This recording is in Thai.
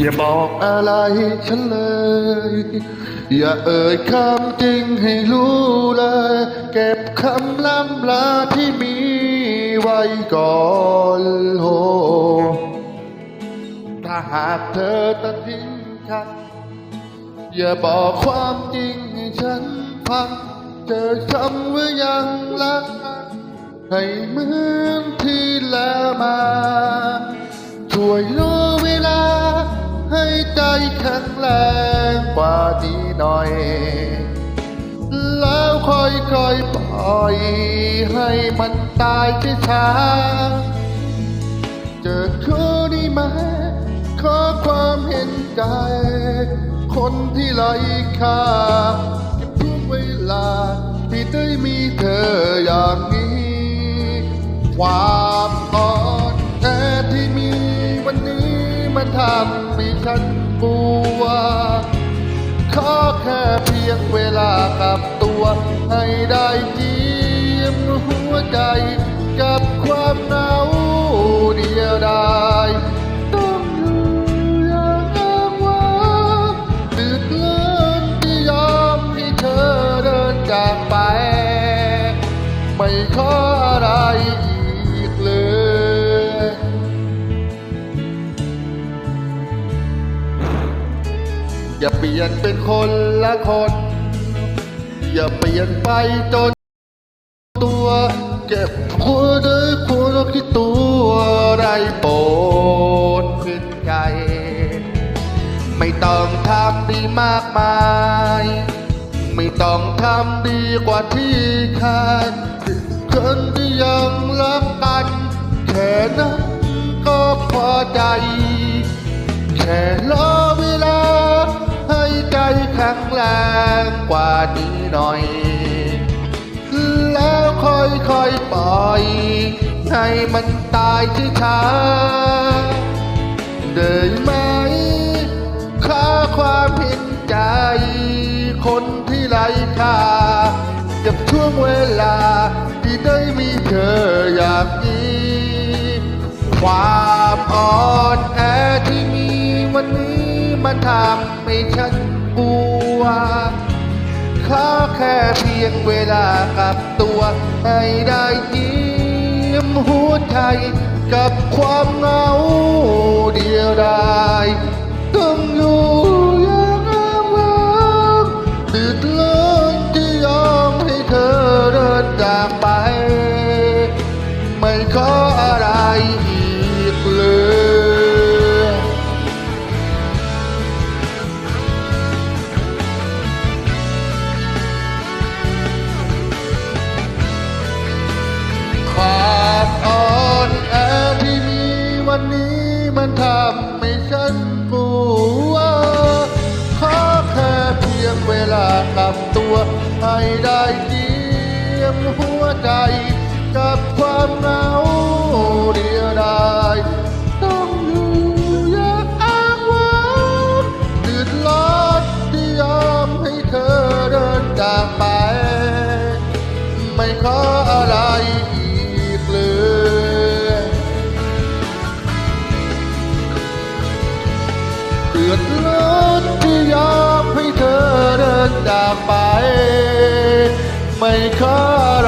อย่าบอกอะไรฉันเลย อย่าเอ่ยคำจริงให้รู้เลย เก็บคำล้ำลาที่มีไว้ก่อนโหถ้าหากเธอตัดทิ้งฉันอย่าบอกความจริงให้ฉันฟังเจอช้ำว่ายังรักให้เหมือนที่แล้วมา ช่วยรู้เวล ให้ใจแข็งแรงกว่านี้หน่อย แล้วค่อยๆปล่อย ให้มันตายช้าๆเจอคู่นี้ไหมขอความเห็นใจ คนที่ไร้ค่าเก็บทุกเวลาที่ได้มีเธออย่างนี้ความ อย่าเปลี่ยนเป็นคนละคน อย่าเปลี่ยนไปจนตัวเก็บหัวด้วยความคิดตัวได้โปรดขึ้นใจ ไม่ต้องทำดีมากมาย ไม่ต้องทำดีกว่าที่เคยค ใจแข็งแรงกว่านี้หน่อย แล้วค่อยๆปล่อย ให้มันตายช้าๆได้ไหมค่าความเห็นใจ คนที่ไร้ค่ากับช่วงเวลาที่ได้มีเธออย่างนี้ความ เพียงเวลากับตัวให้ได้ยิ้มหัวใจกับความเหงาเดียวดา ให้ได้เยียมหัวใจ กับความเหงาเดียวดายต้องอยู่อย่างอ้างว้างดืดร้อนที่ยอมให้เธอเดินจากไป ไม่ขออะไรอีกเลยเดือดร้อน จากไป ไม่ขออะไร